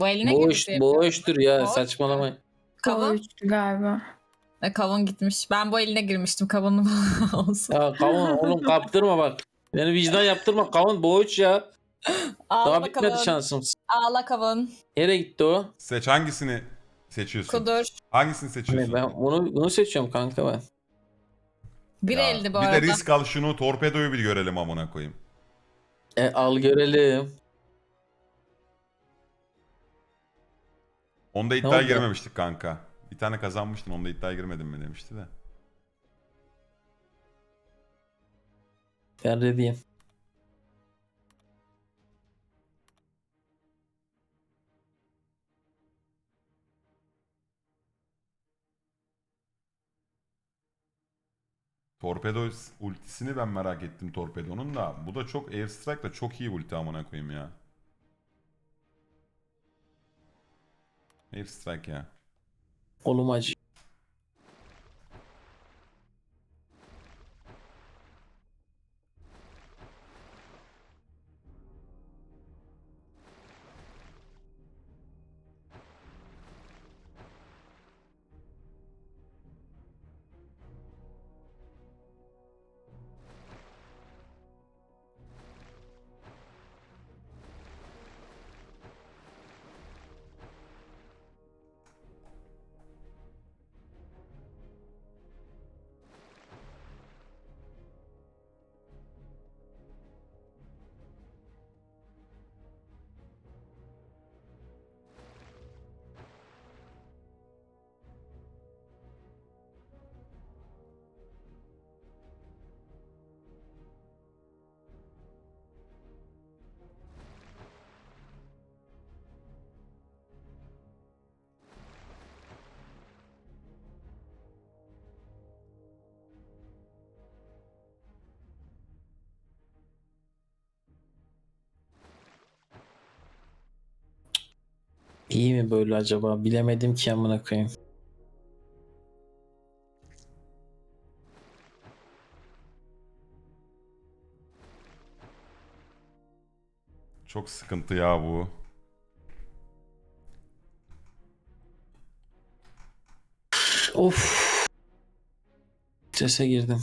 Bu eline Boş, girdi. boştur ya Boş. saçmalama. Kavun. Kavuştu galiba. E, kavun gitmiş. Ben bu eline girmiştim kavunum olsun. Ya kavun oğlum kaptırma bak. Beni vicdan yaptırma kavun boğuç ya. Daha Ağla bitmedi kavun. şansım. Ağla kavun. Nereye gitti o? Seç hangisini seçiyorsun? Kudur. Hangisini seçiyorsun? Ben bunu bunu seçiyorum kanka ben. Bir Ya, eldi bu bir arada. de risk al şunu torpedoyu bir görelim amına koyayım. E, al görelim. Onda iddia oldu? girmemiştik kanka. Bir tane kazanmıştın onda iddia girmedim mi demişti de. Ben rediyim. Torpedo ultisini ben merak ettim torpedonun da. Bu da çok airstrike da çok iyi ulti amına koyayım ya. Airstrike ya. Kolum acı. İyi mi böyle acaba? Bilemedim ki amına koyayım. Çok sıkıntı ya bu. Of. Strese girdim.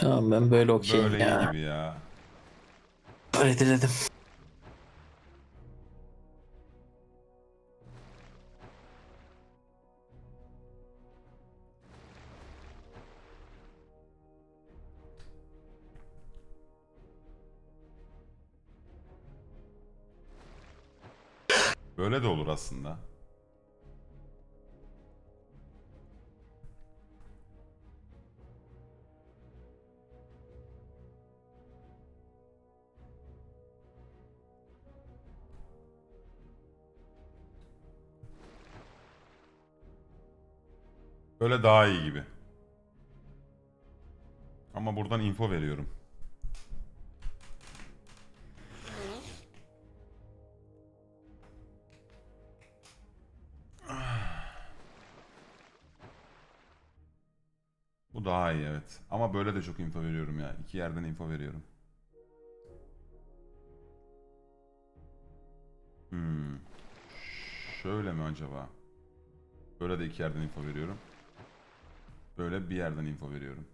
Tamam ben böyle okeyim Böyle ya. iyi gibi ya. Böyle diledim. Böyle de olur aslında. Böyle daha iyi gibi. Ama buradan info veriyorum. Bu daha iyi evet. Ama böyle de çok info veriyorum ya. İki yerden info veriyorum. Hmm. Şöyle mi acaba? Böyle de iki yerden info veriyorum. Böyle bir yerden info veriyorum.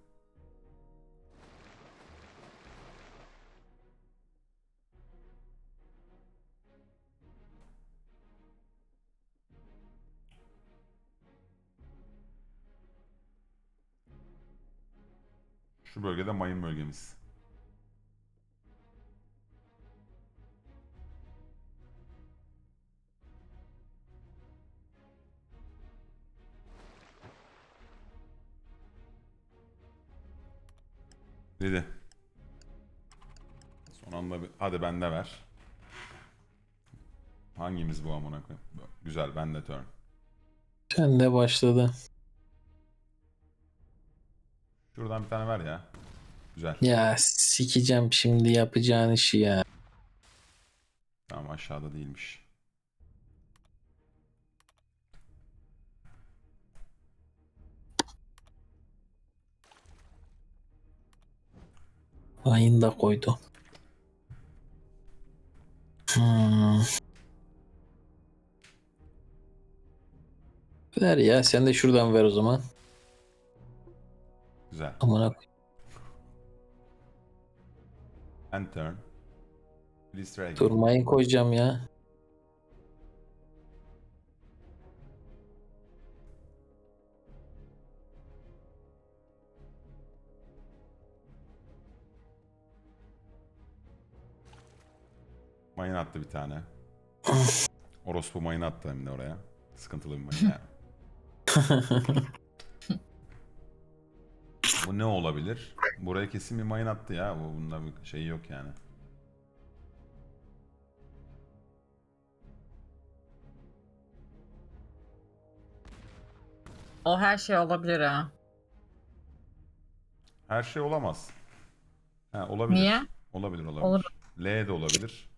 Şu bölgede mayın bölgemiz. Dedi. Son anda bir... Hadi bende ver. Hangimiz bu amına koyayım? Güzel bende turn. Sen de başladı. Şuradan bir tane ver ya. Güzel. Ya sikeceğim şimdi yapacağın işi ya. Tamam aşağıda değilmiş. Da koydu. Hmm. Ver ya sen de şuradan ver o zaman. Güzel. Amına End turn. Please try again. Dur mayın koyacağım ya. Mayın attı bir tane. Orospu mayın attı hem de oraya. Sıkıntılı bir mayın yani. Bu ne olabilir? Buraya kesin bir mayın attı ya. Bu bunda bir şey yok yani. O her şey olabilir ha. Her şey olamaz. Ha, olabilir. Niye? Olabilir olabilir. Olur. L de olabilir.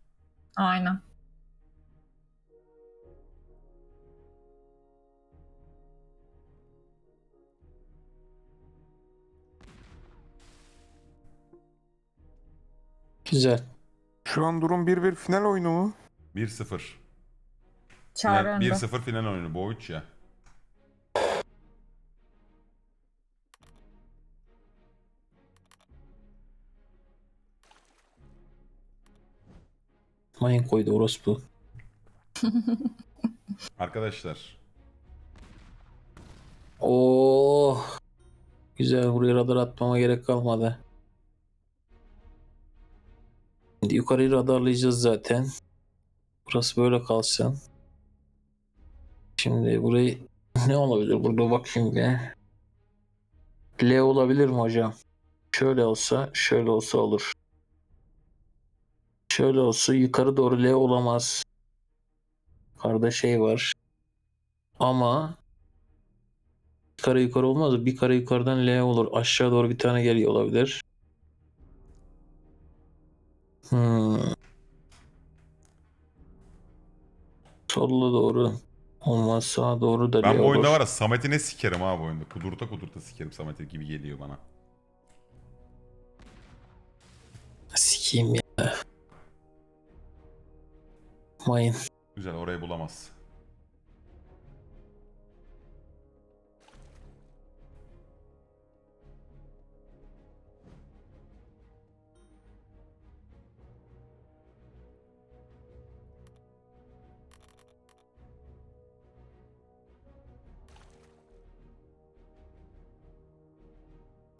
Aynen. Güzel. Şu an durum 1-1 final oyunu mu? 1-0. Çağrı Final- önde. 1-0 final oyunu. Bu 3 ya. Mayın koydu orospu. Arkadaşlar. Oh. Güzel buraya radar atmama gerek kalmadı. Şimdi yukarıyı radarlayacağız zaten. Burası böyle kalsın. Şimdi burayı ne olabilir burada bakayım bir. L olabilir mi hocam? Şöyle olsa, şöyle olsa olur. Şöyle olsa yukarı doğru L olamaz. Yukarıda şey var. Ama bir kare yukarı olmaz bir kare yukarıdan L olur. Aşağı doğru bir tane geliyor olabilir. Hmm. Solla doğru. Olmaz sağa doğru da L Ben bu olur. oyunda var ya Samet'i ne sikerim ha bu oyunda. Kudurta kudurta sikerim Samet'i gibi geliyor bana. Sikeyim ya. Mayın. Güzel orayı bulamaz.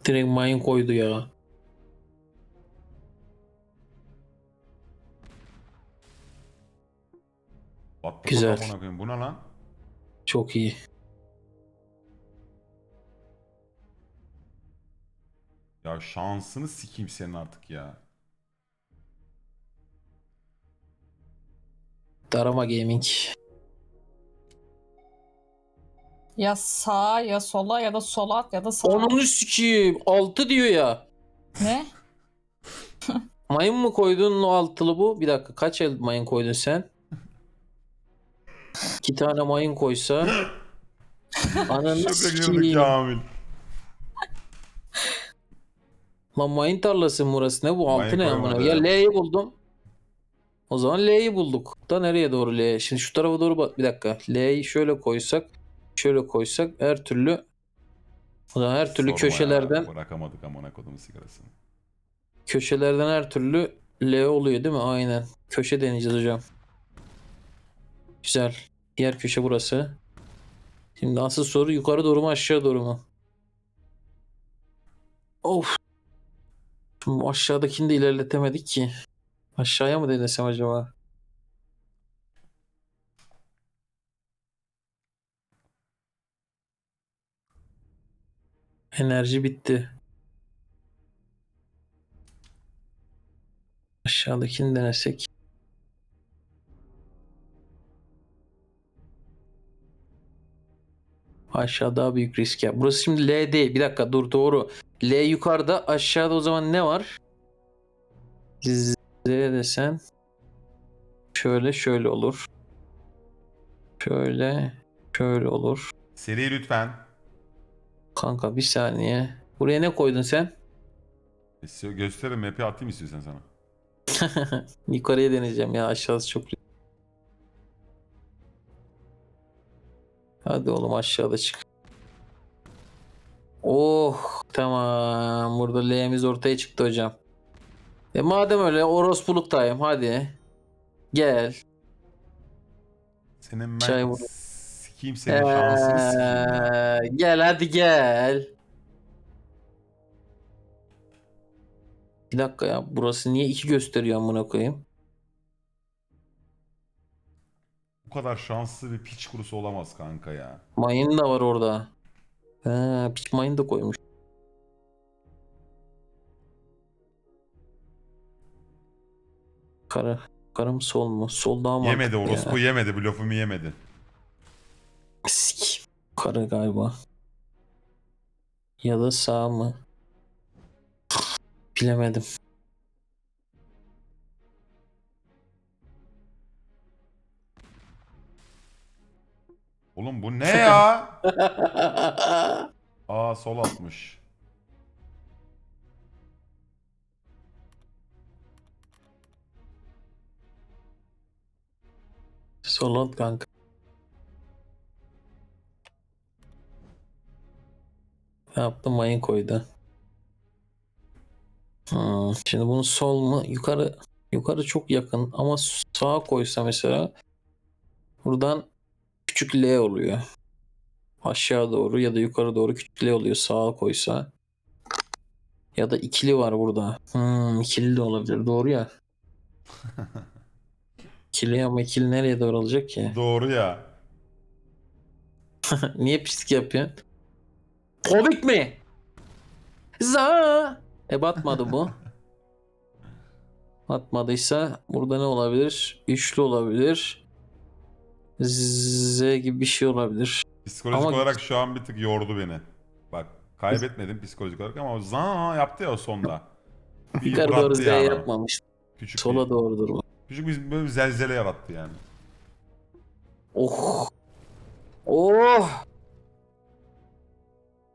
Direkt mayın koydu ya. Güzel. fuck amına koyayım, Bu ne lan? Çok iyi. Ya şansını sikeyim senin artık ya. Darama Gaming. Ya sağa ya sola ya da sola at ya da sağa. Onunu sikeyim. 6 diyor ya. Ne? Mayın mı koydun o altılı bu? Bir dakika kaç el mayın koydun sen? İki tane mayın koysa. Ananı sikeyim. Kamil. Lan mayın tarlası mı burası ne bu? Altı Mayın ne koymadı amına? Ya ya. L'yi buldum. O zaman L'yi bulduk. Da nereye doğru L? Şimdi şu tarafa doğru bak. Bir dakika. L'yi şöyle koysak. Şöyle koysak her türlü o zaman her türlü Sorma köşelerden Ya, bırakamadık amına kodumun sigarasını. köşelerden her türlü L oluyor değil mi? Aynen. Köşe deneyeceğiz hocam. Güzel. Diğer köşe burası. Şimdi asıl soru yukarı doğru mu aşağı doğru mu? Of. Şimdi aşağıdakini de ilerletemedik ki. Aşağıya mı denesem acaba? Enerji bitti. Aşağıdakini denesek. Aşağı daha büyük risk ya. Burası şimdi L değil. Bir dakika dur doğru. L yukarıda aşağıda o zaman ne var? Z desen şöyle şöyle olur. Şöyle şöyle olur. Seri lütfen. Kanka bir saniye. Buraya ne koydun sen? E, Gösteririm map'i atayım istiyorsan sana. Yukarıya deneyeceğim ya aşağısı çok Hadi oğlum aşağıda çık. Oh tamam. Burada L'miz ortaya çıktı hocam. E madem öyle orospuluktayım hadi. Gel. Senin ben Çay vur- sikeyim senin şansını sikeyim. Ee, gel hadi gel. Bir dakika ya burası niye iki gösteriyor amına koyayım? Bu kadar şanslı bir piç kurusu olamaz kanka ya. Mayın da var orada. Ha, piç mayın da koymuş. Kara. Kara mı sol mu? Sol daha mantıklı Yemedi ya. orospu yemedi blofumu yemedi. Sik. Kara galiba. Ya da sağ mı? Bilemedim. Oğlum bu ne ya? Aa sol atmış. Sol alt kanka. Ne yaptı? Mayın koydu. Hmm, Şimdi bunu sol mu? Yukarı yukarı çok yakın ama sağa koysa mesela buradan küçük L oluyor. Aşağı doğru ya da yukarı doğru küçük L oluyor sağa koysa. Ya da ikili var burada. Hmm, ikili de olabilir. Doğru ya. İkili ama ikili nereye doğru olacak ki? Doğru ya. Niye pislik yapıyorsun? Komik mi? Za. E batmadı bu. Batmadıysa burada ne olabilir? Üçlü olabilir. Z gibi bir şey olabilir. Psikolojik Ama- olarak şu an bir tık yordu beni. Bak kaybetmedim psikolojik olarak ama o za yaptı ya o sonda. Bir Yukarı doğru Z yıprattı yani. yapmamış. Küçük Sola bir, doğrudur bu. küçük bir, böyle bir zelzele yarattı yani. Oh. Oh.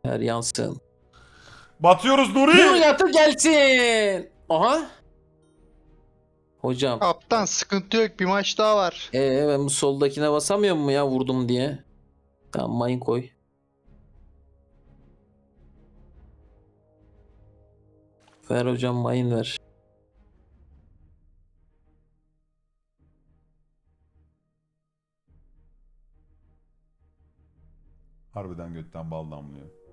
Her yansın. Batıyoruz Nuri! yatı gelsin. Aha. Hocam. Kaptan sıkıntı yok bir maç daha var. Ee ben bu soldakine basamıyor mu ya vurdum diye? Tamam mayın koy. Ver hocam mayın ver. Harbiden götten bal damlıyor.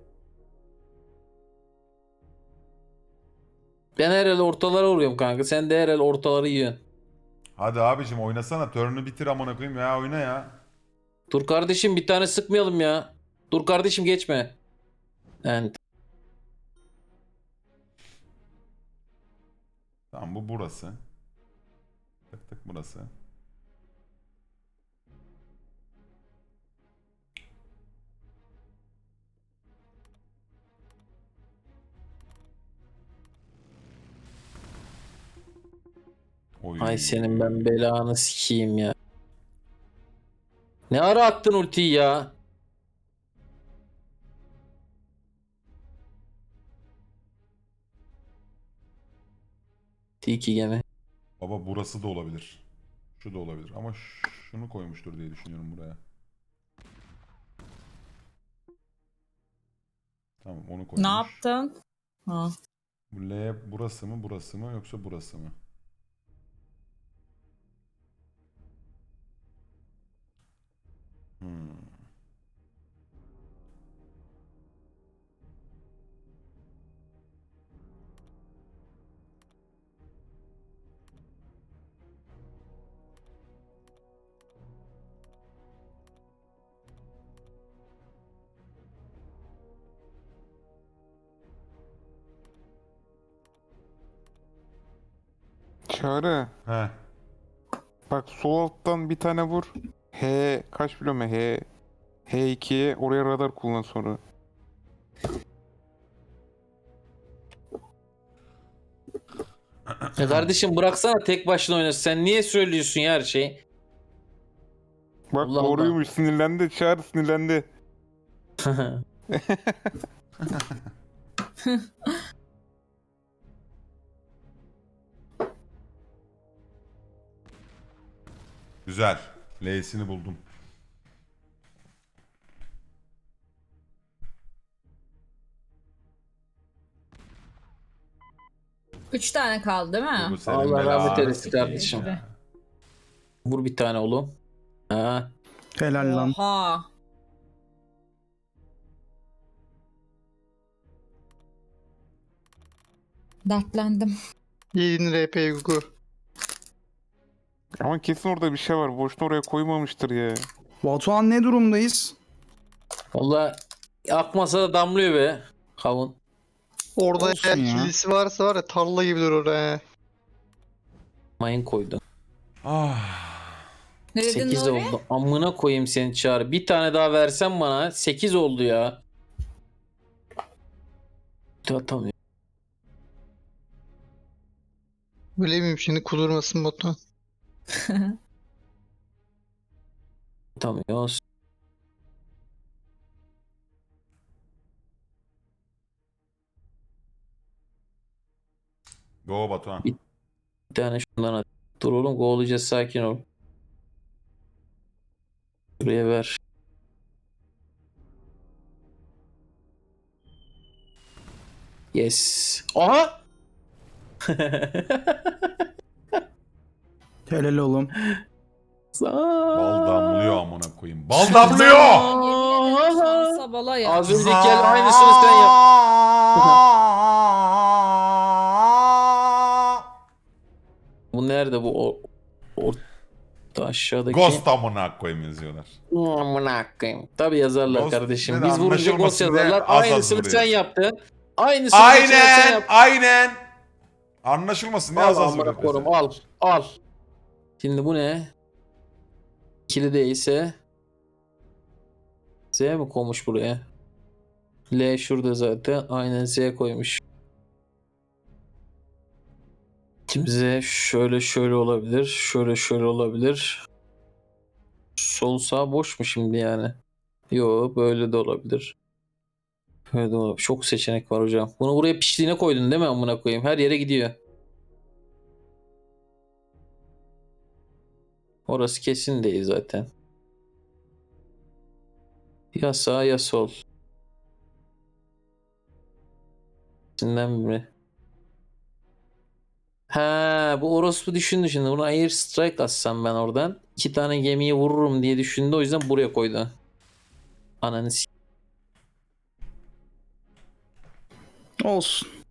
Ben her el ortalara vuruyorum kanka. Sen de her el ortaları yiyorsun. Hadi abicim oynasana. Turn'u bitir amına koyayım ya oyna ya. Dur kardeşim bir tane sıkmayalım ya. Dur kardeşim geçme. Yani Tamam bu burası. Tık tık burası. Ay senin ben belanı sikeyim ya. Ne ara attın ultiyi ya? Tiki gene. Baba burası da olabilir. Şu da olabilir ama şunu koymuştur diye düşünüyorum buraya. Tamam onu koymuş. Ne yaptın? Ha. Bu L burası mı burası mı yoksa burası mı? Hmm. Çağrı. He. Bak sol alttan bir tane vur. H kaç biliyorum H H2'ye oraya radar kullan sonra. Ya kardeşim bıraksana tek başına oynasın. Sen niye söylüyorsun ya her şeyi? Bak Allah Allah. doğruymuş sinirlendi Çağrı sinirlendi. Güzel. L'sini buldum. Üç tane kaldı değil mi? Bu senin Allah rahmet belanı eylesin kardeşim. ya. Vur bir tane oğlum. Ha. Helal lan. Oha. Dertlendim. Yedin RP Gugu. Ama kesin orada bir şey var. Boşuna oraya koymamıştır ya. Batuhan ne durumdayız? Valla akmasa da damlıyor be. Kavun. Orada Olsun eğer ya. kilisi varsa var ya tarla gibi durur oraya. Mayın koydu. Ah. Ne dedin 8 Nuri? oldu. Amına koyayım seni çağır. Bir tane daha versen bana. 8 oldu ya. Atamıyorum. Öyle miyim şimdi kudurmasın Batuhan. Atamıyoruz. Go Batuhan. Bir tane şundan at. Dur oğlum kovalayacağız sakin ol. Buraya ver. Yes. Aha! Helal oğlum. Bal damlıyor amına koyayım. Bal damlıyor. Şansa bala ya. Az önceki el aynısını sen yap. Bu nerede bu? O, orta aşağıdaki. Ghost amına koyayım yazıyorlar. Amına koyayım. Tabii yazarlar Ghost kardeşim. Biz vurunca ghost anlaşılmasın diye yazarlar. az az Aynısını vuruyor. sen yaptın. Aynısını sen Aynen, yaptın. aynen. Anlaşılmasın ne Al az az amına vuruyor koyayım mesela. al. Al. Şimdi bu ne? İkili değilse Z mi koymuş buraya? L şurada zaten. Aynen Z koymuş. Z şöyle şöyle olabilir. Şöyle şöyle olabilir. Sol sağ boş mu şimdi yani? Yo böyle de olabilir. Böyle de olabilir. Çok seçenek var hocam. Bunu buraya piştiğine koydun değil mi amına koyayım? Her yere gidiyor. Orası kesin değil zaten. Ya sağ ya sol. İkisinden biri. Ha, bu orospu düşündü şimdi. Buna air strike atsam ben oradan. iki tane gemiyi vururum diye düşündü. O yüzden buraya koydu. Ananı Olsun.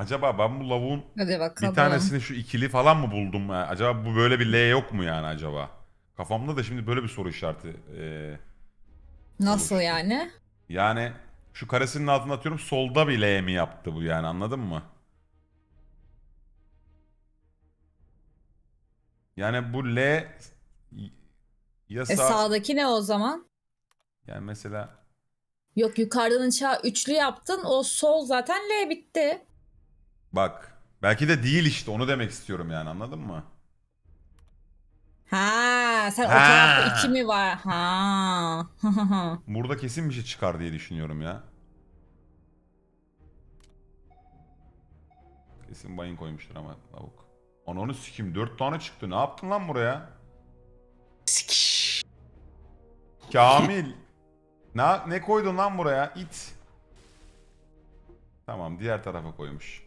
Acaba ben bu lavuğun Hadi bakalım. bir tanesini şu ikili falan mı buldum? ya? Acaba bu böyle bir L yok mu yani acaba? Kafamda da şimdi böyle bir soru işareti. Ee, Nasıl yani? yani şu karesinin altına atıyorum solda bir L mi yaptı bu yani anladın mı? Yani bu L ya E sağ, sağdaki ne o zaman? yani mesela Yok yukarıdan aşağı üçlü yaptın. O sol zaten L bitti. Bak belki de değil işte onu demek istiyorum yani anladın mı? Ha, sen o Ha. tarafta iki mi var? Ha. Burada kesin bir şey çıkar diye düşünüyorum ya. Kesin bayın koymuştur ama lavuk. Ananı sikim 4 tane çıktı. Ne yaptın lan buraya? Sikiş. Kamil. ne, ne koydun lan buraya? İt. Tamam diğer tarafa koymuş.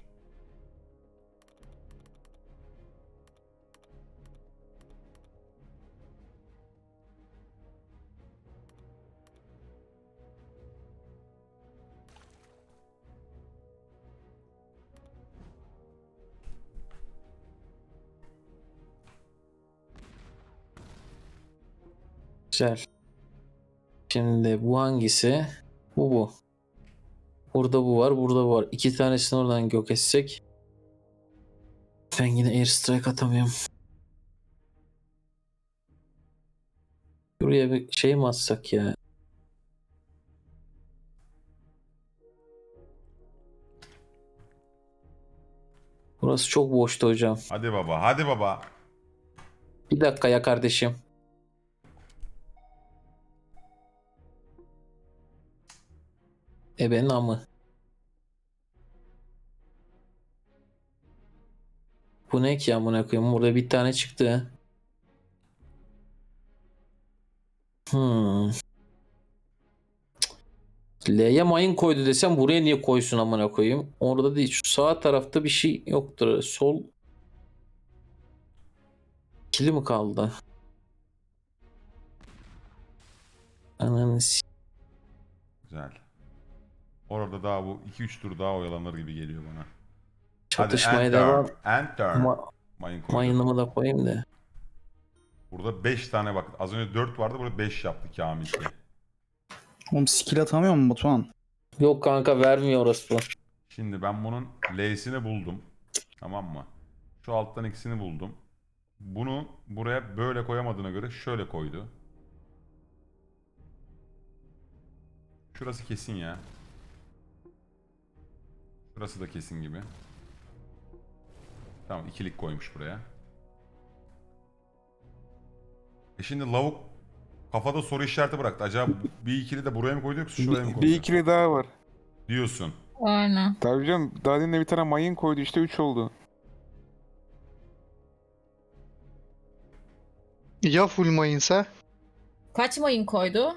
Güzel. Şimdi bu hangisi? Bu bu. Burada bu var, burada bu var. İki tanesini oradan yok etsek. Ben yine airstrike atamıyorum. Buraya bir şey mi atsak ya? Burası çok boştu hocam. Hadi baba hadi baba. Bir dakika ya kardeşim. Ebenin amı. Bu ne ki amına koyayım? Burada bir tane çıktı. Hmm. L'ye mayın koydu desem buraya niye koysun amına koyayım? Orada değil. Şu sağ tarafta bir şey yoktur. Sol ikili mi kaldı? Ananı Güzel. Orada daha bu 2-3 tur daha oyalanır gibi geliyor bana. çatışmaya Hadi devam. enter. Enter. Ma- Mayın koydum. mayınımı da koyayım da. Burada 5 tane bak. Az önce 4 vardı burada 5 yaptı Kamil. Oğlum skill atamıyor mu Batuhan? Yok kanka vermiyor orası. Şimdi ben bunun L'sini buldum. Tamam mı? Şu alttan ikisini buldum. Bunu buraya böyle koyamadığına göre şöyle koydu. Şurası kesin ya. Şurası da kesin gibi. Tamam ikilik koymuş buraya. E şimdi lavuk kafada soru işareti bıraktı. Acaba bir ikili de buraya mı koydu yoksa şuraya mı koydu? bir ikili daha var. Diyorsun. Aynen. Tabii canım daha demin de bir tane mayın koydu işte 3 oldu. Ya full mayınsa? Kaç mayın koydu?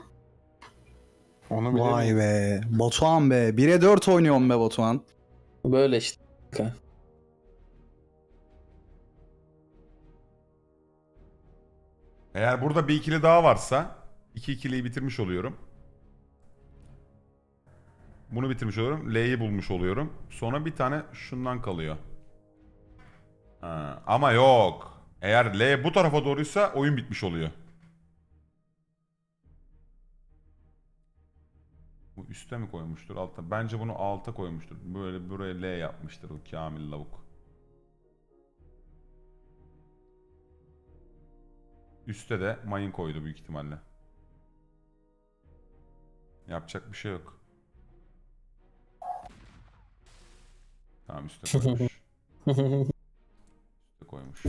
Onu bile Vay be. Batuhan be. 1'e 4 oynuyorum be Batuhan. Böyle işte. Eğer burada bir ikili daha varsa iki ikiliyi bitirmiş oluyorum. Bunu bitirmiş oluyorum. L'yi bulmuş oluyorum. Sonra bir tane şundan kalıyor. Ha, ama yok. Eğer L bu tarafa doğruysa oyun bitmiş oluyor. Bu üste mi koymuştur alta? Bence bunu alta koymuştur. Böyle buraya L yapmıştır o Kamil lavuk. Üste de mayın koydu büyük ihtimalle. Yapacak bir şey yok. Tamam üste koymuş. üste koymuş.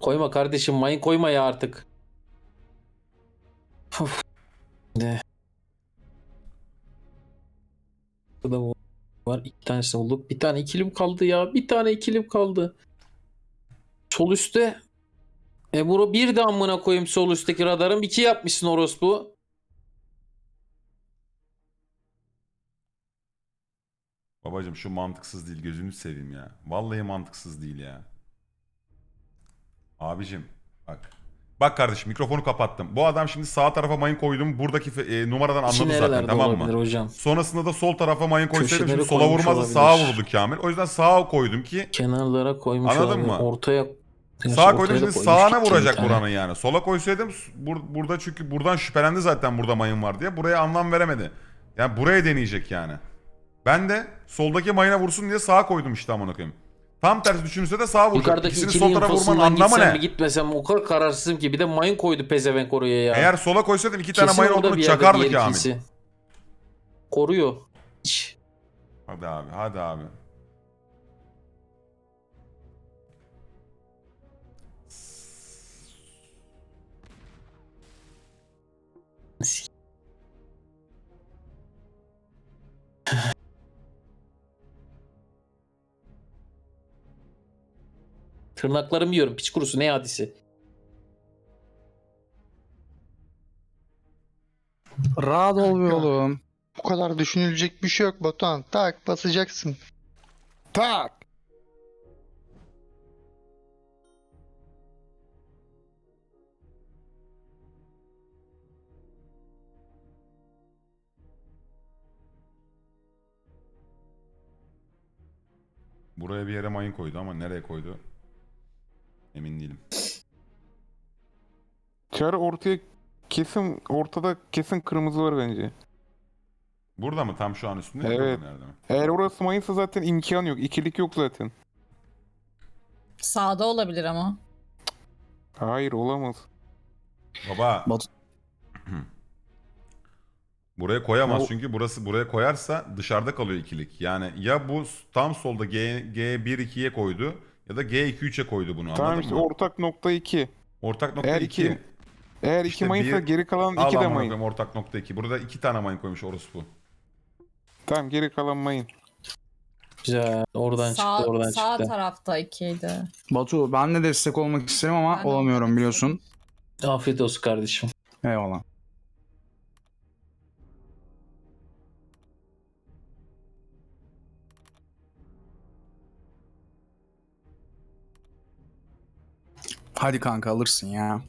Koyma kardeşim mayın koyma ya artık. Ne? Burada bu var. iki tanesini bulduk. Bir tane ikilim kaldı ya. Bir tane ikilim kaldı. Sol üstte. E bunu bir de amına koyayım sol üstteki radarım. iki yapmışsın orospu. Babacım şu mantıksız değil gözünü seveyim ya. Vallahi mantıksız değil ya. Abicim bak. Bak kardeşim mikrofonu kapattım. Bu adam şimdi sağ tarafa mayın koydum. Buradaki e, numaradan anladı zaten nerelerde tamam mı? hocam? Sonrasında da sol tarafa mayın koysaydım şimdi sola vurmazdı sağa vurdu Kamil. O yüzden sağa koydum ki Kenarlara koymuş Anladın olabilir. mı? Ortaya sağa ortaya koydum şimdi sağına vuracak tane. buranın yani. Sola koysaydım bur- burada çünkü buradan şüphelendi zaten burada mayın var diye. Buraya anlam veremedi. Yani buraya deneyecek yani. Ben de soldaki mayına vursun diye sağa koydum işte amına koyayım. Tam tersi düşünürse de sağa vuracak. Yukarıdaki İkisini ikili sol tarafa vurmanın infosundan anlamı gitsem ne? gitmesem o kadar kararsızım ki. Bir de mayın koydu pezevenk oraya ya. Eğer sola koysaydım iki tane Kesin mayın orada olduğunu bir yerde çakardı diğer Kamil. ikisi. Koruyor. Hadi abi hadi abi. Tırnaklarımı yiyorum. Piç kurusu ne hadisi. Rahat ol oğlum. Bu kadar düşünülecek bir şey yok Batuhan. Tak basacaksın. Tak. Buraya bir yere mayın koydu ama nereye koydu Emin değilim. Çağrı ortaya kesin ortada kesin kırmızı var bence. Burada mı? Tam şu an üstünde mi? Evet. Nerede mi? Eğer orası mayınsa zaten imkan yok. İkilik yok zaten. Sağda olabilir ama. Hayır olamaz. Baba. Batu- Buraya koyamaz Ya o- çünkü burası buraya koyarsa dışarıda kalıyor ikilik. Yani ya bu tam solda G, G1-2'ye koydu ya da G2-3'e koydu bunu Tamam anladın işte mı? ortak nokta 2. Ortak nokta Eğer 2. iki- Eğer iki İşte mayınsa bir- geri kalan Al iki de amına mayın. koyayım, ortak nokta 2. Burada iki tane mayın koymuş orospu. Tamam geri kalan mayın. Güzel. Oradan sağ, çıktı oradan sağ çıktı. tarafta ikiydi. Batu ben de destek olmak isterim ama Ben de olamıyorum biliyorsun. Afiyet olsun kardeşim. Eyvallah. Hadi kanka alırsın ya.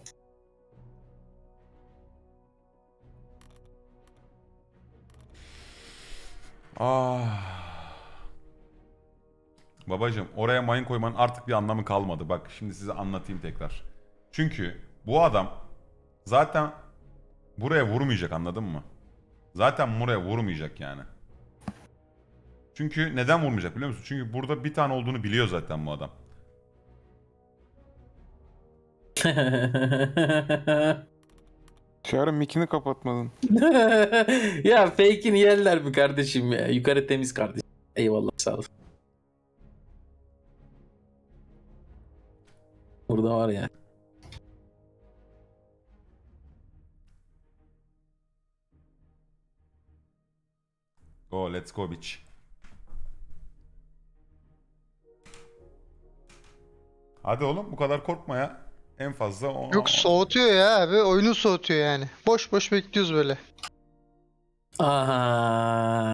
Ah. Babacım oraya mayın koymanın artık bir anlamı kalmadı. Bak şimdi size anlatayım tekrar. Çünkü bu adam zaten buraya vurmayacak anladın mı? Zaten buraya vurmayacak yani. Çünkü neden vurmayacak biliyor musun? Çünkü burada bir tane olduğunu biliyor zaten bu adam. Çağrı mikini kapatmadın. ya fake'ini yerler mi kardeşim ya? Yukarı temiz kardeşim. Eyvallah sağ ol. Burada var ya. Go let's go bitch. Hadi oğlum bu kadar korkma ya. En fazla o... Yok soğutuyor ya abi. Oyunu soğutuyor yani. Boş boş bekliyoruz böyle. Aha.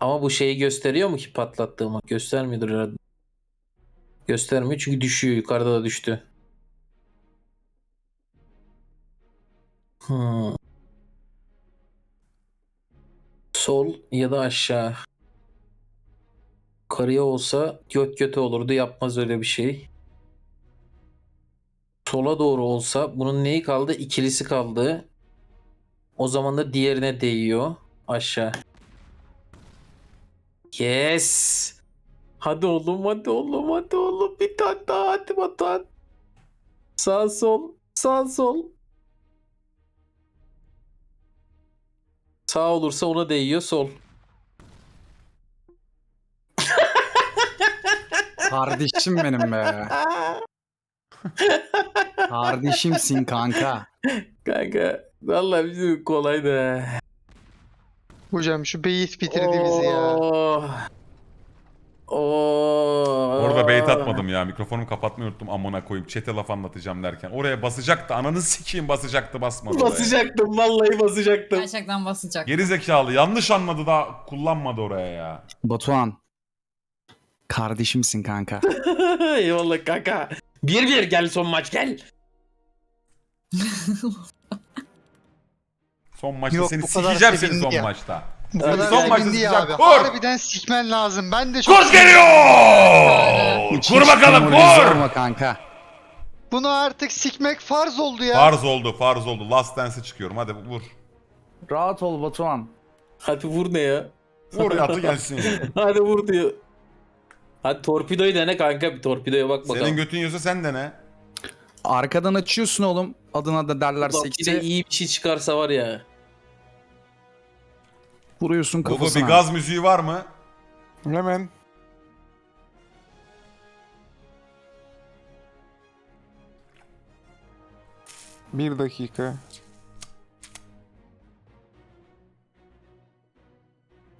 Ama bu şeyi gösteriyor mu ki patlattığımı? Göstermiyordur herhalde. Göstermiyor çünkü düşüyor. Yukarıda da düştü. Hmm. Sol ya da aşağı. Karıya olsa göt göte olurdu. Yapmaz öyle bir şey. Sola doğru olsa bunun neyi kaldı? İkilisi kaldı. O zaman da diğerine değiyor. Aşağı. Yes. Hadi oğlum hadi oğlum hadi oğlum. Bir tane daha hadi Batuhan. Sağ sol. Sağ sol. Sağ olursa ona değiyor sol. Kardeşim benim be. Kardeşimsin kanka. Kanka vallahi bizim kolay da. Hocam şu beyiz bitirdi bizi ya. Oh. Oh. Orada bait atmadım ya. Mikrofonumu kapatmayı unuttum amına koyayım. Çete laf anlatacağım derken. Oraya basacaktı. Ananı sikeyim basacaktı basmadı oraya. Basacaktım vallahi basacaktım. Gerçekten basacak. Geri zekalı. Yanlış anladı da kullanmadı oraya ya. Batuhan. Kardeşimsin kanka. Eyvallah kanka. Bir bir gel son maç gel. Son maçta Yok, seni bu kadar sikeceğim seni sevindi son ya. maçta. Bu kadar son maçta sevindi ya abi. Kur! Harbiden sikmen lazım. Ben de çok Kur geliyor! Hiç Kur hiç bakalım kur! olma kanka. Bunu artık sikmek farz oldu ya. Farz oldu farz oldu. Last Dance'e çıkıyorum. Hadi vur. Rahat ol Batuhan. Hadi vur ne ya? Vur yatı gelsin. Hadi vur diyor. Hadi torpidoyu dene kanka bir torpidoya bak bakalım. Senin götün yiyorsa sen de ne? Arkadan açıyorsun oğlum. Adına da derler Ulan bir de iyi bir şey çıkarsa var ya. Vuruyorsun Gogo kafasına. bir gaz müziği var mı? Hemen. Bir dakika.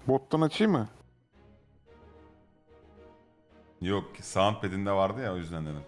Bottan açayım mı? Yok soundpad'inde vardı ya o yüzden dedim.